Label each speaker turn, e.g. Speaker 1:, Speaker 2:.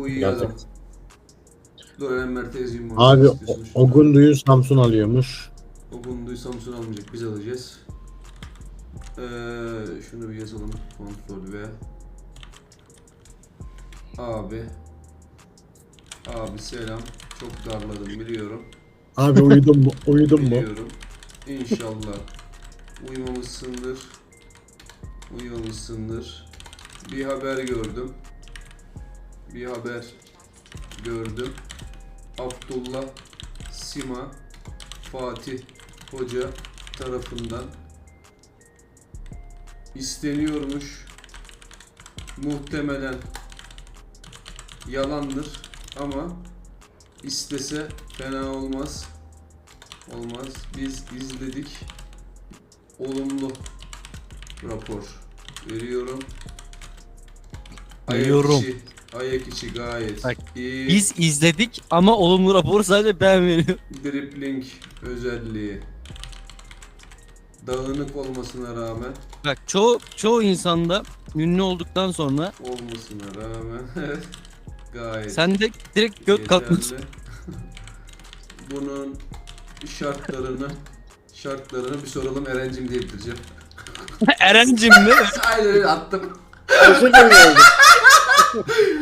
Speaker 1: Uyuyalım.
Speaker 2: Yazık.
Speaker 1: Dur Enver teyzeyim
Speaker 2: Abi o- Ogundu'yu Samsun alıyormuş.
Speaker 1: Ogundu'yu Samsun almayacak biz alacağız. Ee, şunu bir yazalım. Kontrol V. Abi. Abi selam. Çok darladım biliyorum.
Speaker 2: Abi uyudun mu? Uyudun mu?
Speaker 1: Biliyorum. İnşallah uyumamışsındır. Uyumamışsındır. Bir haber gördüm. Bir haber gördüm. Abdullah Sima Fatih Hoca tarafından isteniyormuş. Muhtemelen yalandır ama istese fena olmaz. Olmaz. Biz izledik. Olumlu rapor veriyorum.
Speaker 3: Veriyorum.
Speaker 1: Ayak içi, ayak içi gayet
Speaker 3: Bak,
Speaker 1: iyi.
Speaker 3: Biz izledik ama olumlu raporu sadece ben veriyorum.
Speaker 1: Dribbling özelliği. Dağınık olmasına rağmen
Speaker 3: Bak çoğu çoğu insanda ünlü olduktan sonra
Speaker 1: olmasına rağmen gayet
Speaker 3: sen de direkt göt kalkmış.
Speaker 1: yeterli. Bunun şartlarını şartlarını bir soralım Eren'cim diye bitireceğim.
Speaker 3: Erencim mi?
Speaker 1: Aynen öyle attım.
Speaker 2: Özür dilerim.